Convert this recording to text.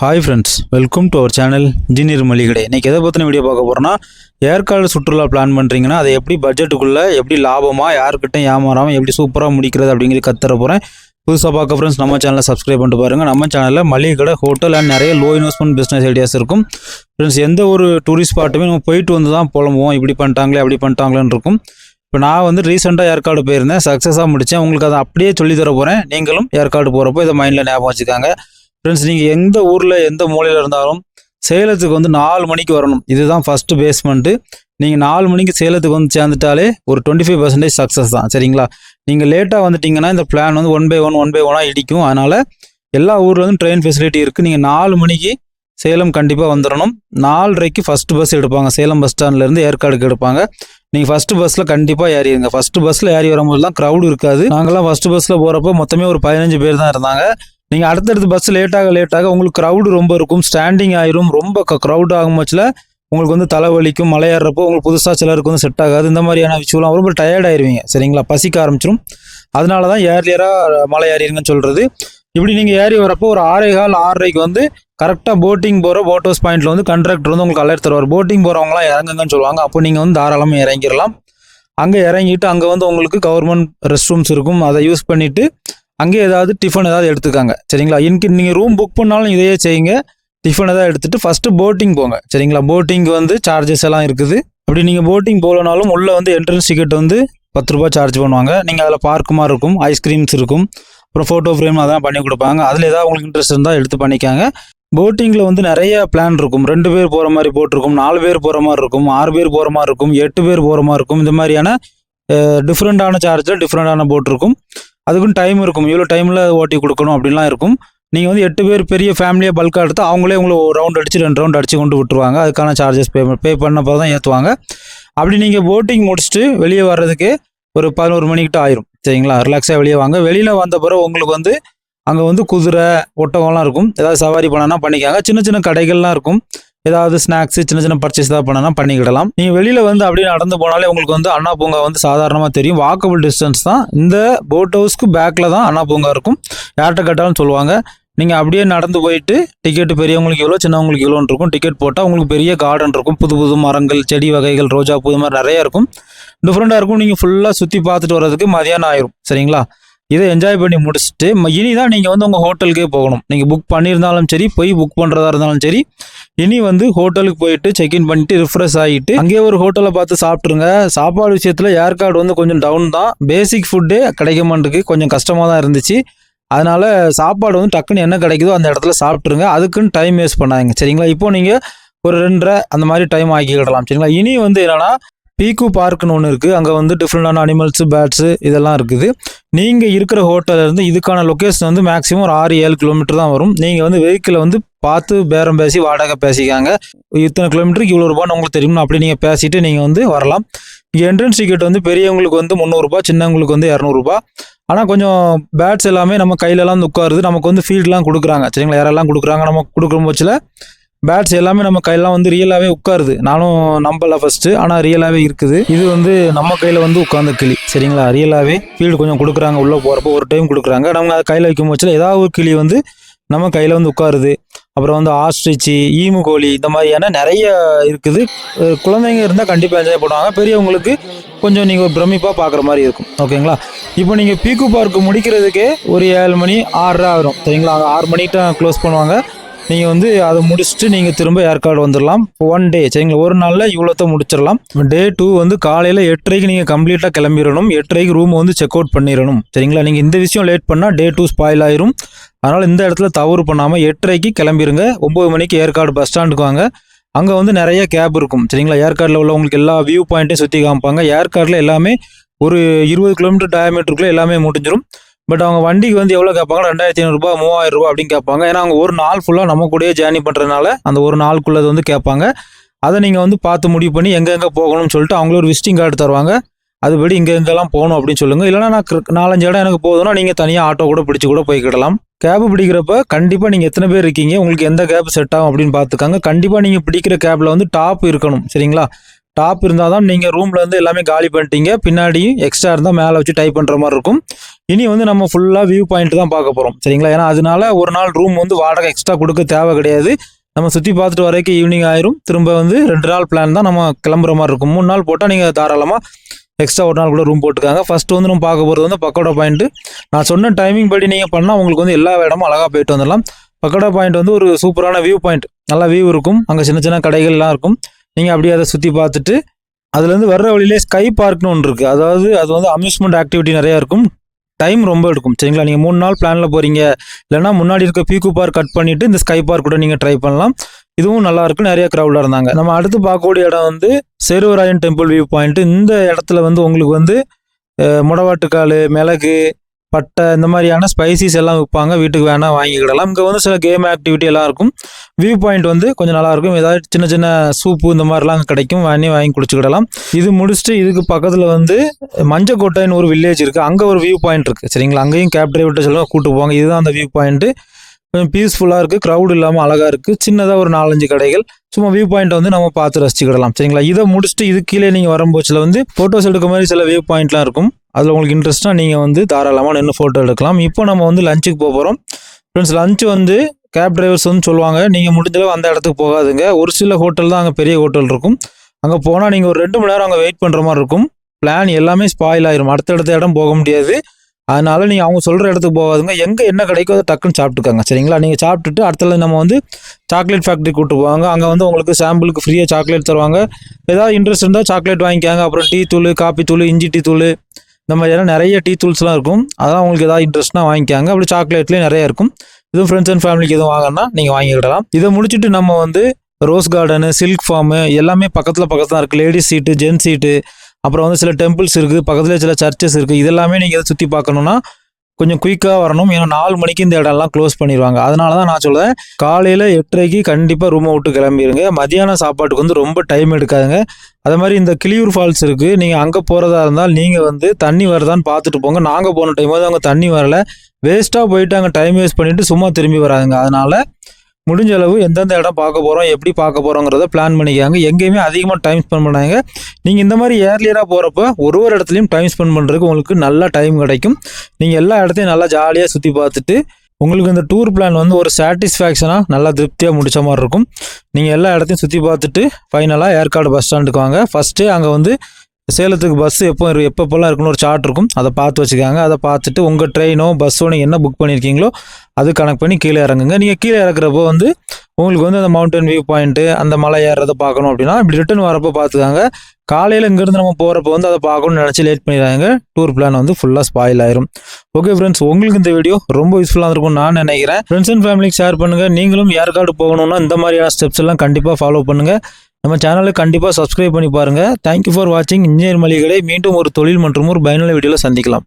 Hi friends welcome to our channel engineer மளிகடை இன்றைக்கி எதை பற்றின வீடியோ பார்க்க போகிறோன்னா ஏற்காடு சுற்றுலா பிளான் பண்ணுறீங்கன்னா அதை எப்படி பட்ஜெட்டுக்குள்ளே எப்படி லாபமாக யாருக்கிட்டையும் ஏமாறாமல் எப்படி சூப்பராக முடிக்கிறது அப்படிங்கிறது கத்துற போகிறேன் புதுசாக பார்க்க ஃப்ரெண்ட்ஸ் நம்ம சேனலை சப்ஸ்கிரைப் பண்ணிட்டு பாருங்கள் நம்ம சேனலில் மளிகை கடை ஹோட்டல் அண்ட் நிறைய லோ இன்வெஸ்ட்மெண்ட் பிஸ்னஸ் ஐடியாஸ் இருக்கும். ஃப்ரெண்ட்ஸ் எந்த ஒரு டூரிஸ்ட் ஸ்பாட்டுமே நம்ம போயிட்டு வந்து தான் புலம்புவோம். இப்படி பண்ணிட்டாங்களே அப்படி பண்ணிட்டாங்களேன்னு இருக்கும். இப்போ நான் வந்து ரீசெண்டாக ஏற்காடு போயிருந்தேன். சக்ஸஸாக முடித்தேன் உங்களுக்கு அதை அப்படியே சொல்லித்தர போகிறேன் நீங்களும் ஏற்காடு போகிறப்போ இதை மைண்டில் ஞாபகம் வச்சுக்காங்க. ஃப்ரெண்ட்ஸ் நீங்கள் எந்த ஊரில் எந்த மூலையில் இருந்தாலும் சேலத்துக்கு வந்து நாலு மணிக்கு வரணும். இதுதான் ஃபஸ்ட்டு பேஸ்மெண்ட்டு நீங்கள் நாலு மணிக்கு சேலத்துக்கு வந்து சேர்ந்துட்டாலே ஒரு டுவெண்ட்டி ஃபைவ் பர்சன்டேஜ் சக்ஸஸ் தான். சரிங்களா? நீங்கள் லேட்டாக வந்துட்டிங்கன்னா இந்த பிளான் வந்து one by one one by ஒன்னாக இடிக்கும். அதனால் எல்லா ஊர்லேருந்து ட்ரெயின் ஃபெசிலிட்டி இருக்குது நீங்கள் நாலு மணிக்கு சேலம் கண்டிப்பாக வந்துடணும் நாலரைக்கு ஃபஸ்ட்டு பஸ் எடுப்பாங்க. சேலம் பஸ் ஸ்டாண்ட்லேருந்து ஏற்காடுக்கு எடுப்பாங்க. நீங்கள் ஃபஸ்ட்டு பஸ்ஸில் கண்டிப்பாக ஏறிடுங்க. ஃபஸ்ட்டு பஸ்ஸில் ஏறி வரும்போது தான் க்ரௌடு இருக்காது நாங்களாம் ஃபஸ்ட்டு பஸ்ஸில் போகிறப்போ மொத்தமே ஒரு பதினஞ்சு பேர் தான் இருந்தாங்க. நீங்கள் அடுத்தடுத்து பஸ் லேட்டாக லேட்டாக உங்களுக்கு க்ரௌடு ரொம்ப இருக்கும். ஸ்டாண்டிங் ஆயிரும். ரொம்ப க்ரௌட் ஆகும் பட்சத்தில் உங்களுக்கு வந்து தலைவலிக்கும் மலை ஏறுறப்போ உங்களுக்கு புதுசாக சிலருக்கு வந்து செட் ஆகாது. இந்த மாதிரியான விஷயம்லாம் ரொம்ப டயர்ட் ஆயிடுவீங்க சரிங்களா? பசிக்க ஆரம்பிச்சிடும் அதனால தான் ஏர்லியராக மலை ஏறிடுங்கன்னு சொல்கிறது இப்படி நீங்கள் ஏறி வரப்போ ஒரு ஆறே கால் ஆறரைக்கு வந்து கரெக்டாக போட்டிங் போகிற போட் ஹவுஸ் பாயிண்ட்டில் வந்து கண்ட்ராக்டர் வந்து உங்களுக்கு அலர்ட் தருவார். போட்டிங் போகிறவங்களாம் இறங்குங்கன்னு சொல்லுவாங்க. அப்போ நீங்கள் வந்து தாராளமாக இறங்கிடலாம் அங்கே இறங்கிட்டு அங்கே வந்து உங்களுக்கு கவர்மெண்ட் ரெஸ்ட் ரூம்ஸ் இருக்கும். அதை யூஸ் பண்ணிவிட்டு அங்கே ஏதாவது டிஃபன் ஏதாவது எடுத்துக்காங்க. சரிங்களா? இன்கி நீங்கள் ரூம் புக் பண்ணாலும் இதையே செய்யுங்க. டிஃபன் ஏதாவது எடுத்துட்டு ஃபஸ்ட்டு போட்டிங் போங்க. சரிங்களா? போட்டிங் வந்து சார்ஜஸ் எல்லாம் இருக்குது. அப்படி நீங்கள் போட்டிங் போகலனாலும் உள்ளே வந்து என்ட்ரன்ஸ் டிக்கெட் வந்து பத்து ரூபா சார்ஜ் பண்ணுவாங்க. நீங்கள் அதில் பார்க்குமா இருக்கும். ஐஸ்கிரீம்ஸ் இருக்கும். அப்புறம் ஃபோட்டோ ஃப்ரேம் அதெல்லாம் பண்ணி கொடுப்பாங்க. அதில் ஏதாவது உங்களுக்கு இன்ட்ரெஸ்ட் இருந்தால் எடுத்து பண்ணிக்காங்க. போட்டிங்கில் வந்து நிறைய பிளான் இருக்கும். ரெண்டு பேர் போகிற மாதிரி போட்டிருக்கும் நாலு பேர் போகிற மாதிரி இருக்கும். ஆறு பேர் போகிற மாதிரி இருக்கும். எட்டு பேர் போகிற மாதிரி இருக்கும். இந்த மாதிரியான டிஃப்ரெண்ட்டான சார்ஜில் டிஃப்ரெண்ட்டான போட் இருக்கும். அதுக்கும் டைம் இருக்கும். இவ்வளோ டைமில் ஓட்டி கொடுக்கணும் அப்படின்லாம் இருக்கும். நீங்கள் வந்து எட்டு பேர் பெரிய ஃபேமிலியாக பல்காக எடுத்து அவங்களே உங்களை ஒரு ரவுண்ட் அடித்து ரெண்டு ரவுண்ட் அடித்து கொண்டு விட்டுருவாங்க. அதுக்கான சார்ஜஸ் பே பே பண்ணப்போ தான் ஏற்றுவாங்க அப்படி நீங்கள் போட்டிங் முடிச்சுட்டு வெளியே வர்றதுக்கு ஒரு பதினோரு மணிக்கிட்ட ஆயிரும். சரிங்களா? ரிலாக்ஸாக வெளியே வாங்க. வெளியில் வந்த பிறகு உங்களுக்கு வந்து அங்கே வந்து குதிரை ஒட்டகம்லாம் இருக்கும். ஏதாவது சவாரி பண்ணனா பண்ணிக்காங்க. சின்ன சின்ன கடைகள்லாம் இருக்கும். ஏதாவது ஸ்நாக்ஸ் சின்ன சின்ன பர்ச்சேஸ் தான் பண்ணனா பண்ணிக்கிடலாம். நீங்கள் வெளியில் வந்து அப்படியே நடந்து போனாலே உங்களுக்கு வந்து அண்ணா பூங்கா வந்து சாதாரணமாக தெரியும். வாக்கபிள் டிஸ்டன்ஸ் தான். இந்த போட் ஹவுஸ்க்கு பேக்கில் தான் அண்ணா பூங்கா இருக்கும். யார்கிட்ட கேட்டாலும் சொல்லுவாங்க. நீங்கள் அப்படியே நடந்து போயிட்டு டிக்கெட் பெரியவங்களுக்கு எவ்வளோ சின்னவங்களுக்கு எவ்வளோன்னு இருக்கும். டிக்கெட் போட்டால் உங்களுக்கு பெரிய கார்டன் இருக்கும். புது புது மரங்கள் செடி வகைகள் ரோஜா பூ மாதிரி நிறைய இருக்கும். டிஃப்ரெண்ட்டாக இருக்கும். நீங்கள் ஃபுல்லாக சுற்றி பார்த்துட்டு வர்றதுக்கு மதியானம் ஆயிரும். சரிங்களா? இதை என்ஜாய் பண்ணி முடிச்சுட்டு ம- இனி தான் நீங்கள் வந்து உங்கள் ஹோட்டலுக்கே போகணும். நீங்கள் புக் பண்ணியிருந்தாலும் சரி போய் புக் பண்ணுறதா இருந்தாலும் சரி இனி வந்து ஹோட்டலுக்கு போயிட்டு செக்இன் பண்ணிட்டு ரிஃப்ரெஷ் ஆகிட்டு அங்கேயே ஒரு ஹோட்டலை பார்த்து சாப்பிட்ருங்க சாப்பாடு விஷயத்தில் ஏற்காடு வந்து கொஞ்சம் டவுன் தான். பேசிக் ஃபுட்டே கிடைக்க மாட்டேங்குது கொஞ்சம் கஷ்டமாக தான் இருந்துச்சு. அதனால் சாப்பாடு வந்து டக்குன்னு என்ன கிடைக்குதோ அந்த இடத்துல சாப்பிட்ருங்க அதுக்குன்னு டைம் வேஸ்ட் பண்ணாதீங்க. சரிங்களா? இப்போ நீங்கள் ஒரு ரெண்டரை அந்த மாதிரி டைம் ஆக்கிக்கிடலாம். சரிங்களா? இனி வந்து என்னன்னா பீக்கு பார்க்குன்னு ஒன்று இருக்குது அங்கே வந்து டிஃப்ரெண்டான அனிமல்ஸு பேட்ஸு இதெல்லாம் இருக்குது. நீங்கள் இருக்கிற ஹோட்டல்லேருந்து இதுக்கான லொக்கேஷன் வந்து மேக்ஸிமம் ஒரு ஆறு ஏழு கிலோமீட்டர் தான் வரும். நீங்கள் வந்து வெஹிக்கிளை வந்து பார்த்து பேரம் பேசி வாடகை பேசிக்காங்க. இத்தனை கிலோமீட்டருக்கு இவ்வளோ ரூபான்னு உங்களுக்கு தெரியும்னு அப்படி நீங்கள் பேசிட்டு நீங்கள் வந்து வரலாம். இங்கே என்ட்ரன்ஸ் டிக்கெட் வந்து பெரியவங்களுக்கு வந்து முந்நூறுரூபா சின்னவங்களுக்கு வந்து இரநூறுபா ஆனால் கொஞ்சம் பேட்ஸ் எல்லாமே நம்ம கையிலலாம் வந்து உட்காருது. நமக்கு வந்து ஃபீல்டெலாம் கொடுக்குறாங்க. சரிங்களா? யாரெல்லாம் கொடுக்குறாங்க. நம்ம கொடுக்குற பட்சத்தில் பேட்ஸ் எல்லாமே நம்ம கையெல்லாம் வந்து ரியலாகவே உட்காருது. நானும் நம்பல ஃபஸ்ட்டு ஆனால் ரியலாகவே இருக்குது. இது வந்து நம்ம கையில் வந்து உட்காந்த கிளி. சரிங்களா? ரியலாகவே ஃபீல்டு கொஞ்சம் கொடுக்குறாங்க. உள்ளே போகிறப்போ ஒரு டைம் கொடுக்குறாங்க. நம்ம அதை கையில் வைக்கும் பட்சத்தில் ஏதாவது ஒரு கிளி வந்து நம்ம கையில் வந்து உட்காருது. அப்புறம் வந்து ஆஸ்ட்ரிச்சு ஈமு கோழி இந்த மாதிரியான நிறைய இருக்குது. குழந்தைங்க இருந்தால் கண்டிப்பாக என்ஜாய் பண்ணுவாங்க. பெரியவங்களுக்கு கொஞ்சம் நீங்கள் பிரமிப்பாக பார்க்குற மாதிரி இருக்கும். ஓகேங்களா? இப்போ நீங்கள் பீக்கு பார்க்கு முடிக்கிறதுக்கே ஒரு ஏழு மணி ஆறரை ஆகும் சரிங்களா? ஆறு மணிக்கிட்ட க்ளோஸ் பண்ணுவாங்க. நீங்கள் வந்து அதை முடிச்சுட்டு நீங்கள் திரும்ப ஏற்காடு வந்துடலாம் ஒன் டே சரிங்களா? ஒரு நாளில் இவ்வளோத்த முடிச்சிடலாம் டே டூ வந்து காலையில் எட்டரைக்கு நீங்கள் கம்ப்ளீட்டாக கிளம்பிடணும் எட்டரைக்கு ரூம் வந்து செக் அவுட் பண்ணிடணும் சரிங்களா? நீங்கள் இந்த விஷயம் லேட் பண்ணால் டே டூ ஸ்பாயில் ஆயிரும். அதனால் இந்த இடத்துல தவறு பண்ணாமல் எட்டரைக்கு கிளம்பிடுங்க ஒம்பது மணிக்கு ஏற்காடு பஸ் ஸ்டாண்டுக்கு வாங்க. அங்கே வந்து நிறைய கேப் இருக்கும். சரிங்களா? ஏற்காடில் உள்ளவங்களுக்கு எல்லா வியூ பாயிண்ட்டையும் சுற்றி காமிப்பாங்க. ஏற்காடில் எல்லாமே ஒரு இருபது கிலோமீட்டர் டயமீட்டருக்குள்ளே எல்லாமே முடிஞ்சிடும் பட் அவங்க வண்டிக்கு வந்து எவ்வளோ கேட்பாங்க? ரெண்டாயிரத்தி ஐநூறுரூபா மூவாயிரம் ரூபாய் அப்படின்னு கேட்பாங்க. ஏன்னா அவங்க ஒரு நாள் ஃபுல்லாக நம்ம கூடயே ஜேர்னி பண்ணுறதுனால அந்த ஒரு நாளுக்குள்ளது வந்து கேட்பாங்க. அதை நீங்கள் வந்து பார்த்து முடிவு பண்ணி எங்கெங்கே போகணும்னு சொல்லிட்டு அவங்களே ஒரு விசிட்டிங் கார்டு தருவாங்க. அதுபடி இங்கே எங்கெல்லாம் போகணும் அப்படின்னு சொல்லுங்கள் இல்லைனா நான் நாலஞ்சு இடம் எனக்கு போதும்னா நீங்கள் தனியாக ஆட்டோ கூட பிடிச்சி கூட போய்க்கிடலாம் கேப் பிடிக்கிறப்ப கண்டிப்பாக நீங்கள் எத்தனை பேர் இருக்கீங்க? உங்களுக்கு எந்த கேப் செட் ஆகும் அப்படின்னு பார்த்துக்காங்க. கண்டிப்பாக நீங்கள் பிடிக்கிற கேப்பில் வந்து டாப் இருக்கணும். சரிங்களா? டாப் இருந்தால் தான் நீங்கள் ரூமில் வந்து எல்லாமே காலி பண்ணிட்டீங்க. பின்னாடியும் எக்ஸ்ட்ரா இருந்தால் மேலே வச்சு டைப் பண்ணுற மாதிரி இருக்கும். இனி வந்து நம்ம ஃபுல்லாக வியூ பாயிண்ட் தான் பார்க்க போகிறோம் சரிங்களா? ஏன்னா அதனால ஒரு நாள் ரூம் வந்து வாடகை எக்ஸ்ட்ரா கொடுக்க தேவை கிடையாது. நம்ம சுற்றி பார்த்துட்டு வரைக்கும் ஈவினிங் ஆயிரும். திரும்ப வந்து ரெண்டு நாள் பிளான் தான் நம்ம கிளம்புற மாதிரி இருக்கும். மூணு நாள் போட்டால் நீங்கள் தாராளமாக எக்ஸ்ட்ரா ஒரு நாள் கூட ரூம் போட்டுக்காங்க. ஃபர்ஸ்ட் வந்து நம்ம பார்க்க போகிறது வந்து பக்கோடா பாயிண்ட் நான் சொன்ன டைமிங் படி நீங்கள் பண்ணால் உங்களுக்கு வந்து எல்லா இடமும் அழகாக போயிட்டு வந்துடலாம். பக்கோடா பாயிண்ட் வந்து ஒரு சூப்பரான வியூ பாயிண்ட் நல்லா வியூ இருக்கும். அங்கே சின்ன சின்ன கடைகள்லாம் இருக்கும். நீங்கள் அப்படியே அதை சுற்றி பார்த்துட்டு அதுலேருந்து வர்ற வழியிலே ஸ்கை பார்க்னு ஒன்று இருக்குது அதாவது அது வந்து அம்யூஸ்மெண்ட் ஆக்டிவிட்டி நிறையா இருக்கும். டைம் ரொம்ப எடுக்கும் சரிங்களா? நீங்கள் மூணு நாள் பிளானில் போகிறீங்க இல்லைன்னா முன்னாடி இருக்க பீக்கு பார்க் கட் பண்ணிவிட்டு இந்த ஸ்கை பார்க் கூட நீங்கள் ட்ரை பண்ணலாம். இதுவும் நல்லா இருக்கும். நிறைய க்ரௌடாக இருந்தாங்க. நம்ம அடுத்து பார்க்கக்கூடிய இடம் வந்து சேருவராயன் டெம்பிள் வியூ பாயிண்ட் இந்த இடத்துல வந்து உங்களுக்கு வந்து முடவாட்டுக்கால் மிளகு பட்டை இந்த மாதிரியான ஸ்பைசிஸ் எல்லாம் விற்பாங்க. வீட்டுக்கு வேணால் வாங்கிக்கிடலாம். இங்கே வந்து சில கேம் ஆக்டிவிட்டி எல்லாம் இருக்கும். வியூ பாயிண்ட் வந்து கொஞ்சம் நல்லாயிருக்கும் ஏதாவது சின்ன சின்ன சூப்பு இந்த மாதிரிலாம் அங்கே கிடைக்கும். வாங்கி வாங்கி குடிச்சுக்கிடலாம். இது முடிச்சுட்டு இதுக்கு பக்கத்தில் வந்து மஞ்சக்கோட்டைன்னு ஒரு வில்லேஜ் இருக்குது அங்கே ஒரு வியூ பாயிண்ட் இருக்குது சரிங்களா? அங்கேயும் கேப் டிரைவர்கிட்ட சொல்லுவாங்க கூட்டு போவாங்க. இதுதான் அந்த வியூ பாயிண்ட்டு கொஞ்சம் பீஸ்ஃபுல்லாக இருக்குது க்ரௌட் இல்லாமல் அழகாக இருக்குது சின்னதாக ஒரு நாலஞ்சு கடைகள். சும்மா வியூ பாயிண்ட் வந்து நம்ம பார்த்து ரசிச்சுக்கிடலாம். சரிங்களா? இதை முடிச்சுட்டு இது கீழே நீங்கள் வரும்போச்சில் வந்து ஃபோட்டோஸ் எடுக்க மாதிரி சில வியூ பாயிண்ட்லாம் இருக்கும். அதில் உங்களுக்கு இன்ட்ரெஸ்ட்டாக நீங்கள் வந்து தாராளமாக நின்று ஃபோட்டோ எடுக்கலாம். இப்போ நம்ம வந்து லஞ்சுக்கு போக போகிறோம் ஃப்ரெண்ட்ஸ் லஞ்ச் வந்து கேப் டிரைவர்ஸ் வந்து சொல்லுவாங்க நீங்கள் முடிஞ்சளவு அந்த இடத்துக்கு போகாதுங்க. ஒரு சில ஹோட்டல் தான் அங்கே பெரிய ஹோட்டல் இருக்கும். அங்கே போனால் நீங்கள் ஒரு ரெண்டு மணி நேரம் அங்கே வெயிட் பண்ணுற மாதிரி இருக்கும். பிளான் எல்லாமே ஸ்பாயில் ஆயிரும். அடுத்தடுத்த இடம் போக முடியாது. அதனால நீங்கள் அவங்க சொல்கிற இடத்துக்கு போகாதுங்க. எங்கே என்ன கிடைக்கோ அதை டக்குன்னு சாப்பிட்டுக்காங்க. சரிங்களா? நீங்கள் சாப்பிட்டுட்டு அடுத்தது நம்ம வந்து சாக்லேட் ஃபேக்ட்ரி கூப்பிட்டு போவாங்க. அங்கே வந்து உங்களுக்கு சாம்பிளுக்கு ஃப்ரீயாக சாக்லேட் தருவாங்க. ஏதாவது இன்ட்ரெஸ்ட் இருந்தால் சாக்லேட் வாங்கிக்காங்க. அப்புறம் டீ தூள் காப்பி தூள் இஞ்சி டீ தூள் இந்த மாதிரியான நிறைய டீ தூள்ஸ்லாம் இருக்கும். அதான் உங்களுக்கு ஏதாவது இன்ட்ரெஸ்ட்னா வாங்கிக்காங்க. அப்படி சாக்லேட்லேயும் நிறைய இருக்கும். இதுவும் ஃப்ரெண்ட்ஸ் அண்ட் ஃபேமிலிக்கு எதுவும் வாங்கினா நீங்கள் வாங்கிக்கிடலாம். இதை முடிச்சுட்டு நம்ம வந்து ரோஸ் கார்டனு சில்க் ஃபார்மு எல்லாமே பக்கத்தில் பக்கத்தில் தான் இருக்குது லேடிஸ் சீட்டு ஜென்ஸ் சீட்டு அப்புறம் வந்து சில டெம்பிள்ஸ் இருக்குது பக்கத்துலேயே சில சர்ச்சஸ் இருக்குது இதெல்லாமே நீங்கள் எதை சுற்றி பார்க்கணுன்னா கொஞ்சம் குயிக்காக வரணும். ஏன்னா நாலு மணிக்கு இந்த இடம்லாம் க்ளோஸ் பண்ணிடுவாங்க அதனால தான் நான் சொல்கிறேன் காலையில் எட்டரைக்கு கண்டிப்பாக ரூமை விட்டு கிளம்பிடுங்க மதியானம் சாப்பாட்டுக்கு வந்து ரொம்ப டைம் எடுக்காதுங்க. அதே மாதிரி இந்த கிளியூர் ஃபால்ஸ் இருக்குது நீங்கள் அங்கே போகிறதா இருந்தால் நீங்கள் வந்து தண்ணி வருதான்னு பார்த்துட்டு போங்க. நாங்கள் போன டைம் வந்து அங்கே தண்ணி வரல. வேஸ்ட்டாக போயிட்டு அங்கே டைம் வேஸ்ட் பண்ணிவிட்டு சும்மா திரும்பி வராதுங்க. அதனால் முடிஞ்ச அளவு எந்தெந்த இடம் பார்க்க போகிறோம் எப்படி பார்க்க போகிறோங்கிறத பிளான் பண்ணிக்காங்க எங்கேயுமே அதிகமாக டைம் ஸ்பெண்ட் பண்ணாங்க நீங்கள் இந்த மாதிரி ஏர்லியராக போகிறப்ப ஒரு ஒரு இடத்துலையும் டைம் ஸ்பெண்ட் பண்ணுறதுக்கு உங்களுக்கு நல்ல டைம் கிடைக்கும். நீங்கள் எல்லா இடத்தையும் நல்லா ஜாலியாக சுற்றி பார்த்துட்டு உங்களுக்கு இந்த டூர் பிளான் வந்து ஒரு சாட்டிஸ்ஃபேக்ஷனாக நல்லா திருப்தியாக முடித்த மாதிரி இருக்கும். நீங்கள் எல்லா இடத்தையும் சுற்றி பார்த்துட்டு ஃபைனலாக ஏற்காடு பஸ் ஸ்டாண்டுக்கு வாங்க. ஃபஸ்ட்டு அங்கே வந்து சேலத்துக்கு பஸ் எப்போ எப்பப்போல்லாம் இருக்குன்னு ஒரு சார்ட் இருக்கும். அதை பார்த்து வச்சுக்காங்க. அதை பார்த்துட்டு உங்கள் ட்ரெயினோ பஸ்ஸோ நீங்கள் என்ன புக் பண்ணியிருக்கீங்களோ அது கனெக்ட் பண்ணி கீழே இறங்குங்க. நீங்கள் கீழே இறக்குறப்போ வந்து உங்களுக்கு வந்து அந்த மவுண்டன் வியூ பாயிண்ட்டு அந்த மலை ஏறுறதை பார்க்கணும் அப்படின்னா இப்படி ரிட்டர்ன் வரப்போ பார்த்துக்காங்க. காலையில் இங்கேருந்து நம்ம போகிறப்ப வந்து அதை பார்க்கணும்னு நினச்சி லேட் பண்ணிடுறாங்க டூர் பிளான் வந்து ஃபுல்லாக ஸ்பாயில் ஆயிரும். ஓகே ஃப்ரெண்ட்ஸ் உங்களுக்கு இந்த வீடியோ ரொம்ப யூஸ்ஃபுல்லாக இருக்கும் நான் நினைக்கிறேன். ஃப்ரெண்ட்ஸ் அண்ட் ஃபேமிலிக்கு ஷேர் பண்ணுங்கள் நீங்களும் யாருக்காடு போகணும்னா இந்த மாதிரியான ஸ்டெப்ஸ் எல்லாம் கண்டிப்பாக ஃபாலோ பண்ணுங்கள் நம்ம சேனலை கண்டிப்பாக சப்ஸ்கிரைப் பண்ணி பாருங்கள் தேங்க்யூ ஃபார் வாட்சிங் இன்ஜினியர் மளிகளை மீண்டும் ஒரு தொழில் மற்றும் ஒரு பயனுள்ள வீடியோவில் சந்திக்கலாம்.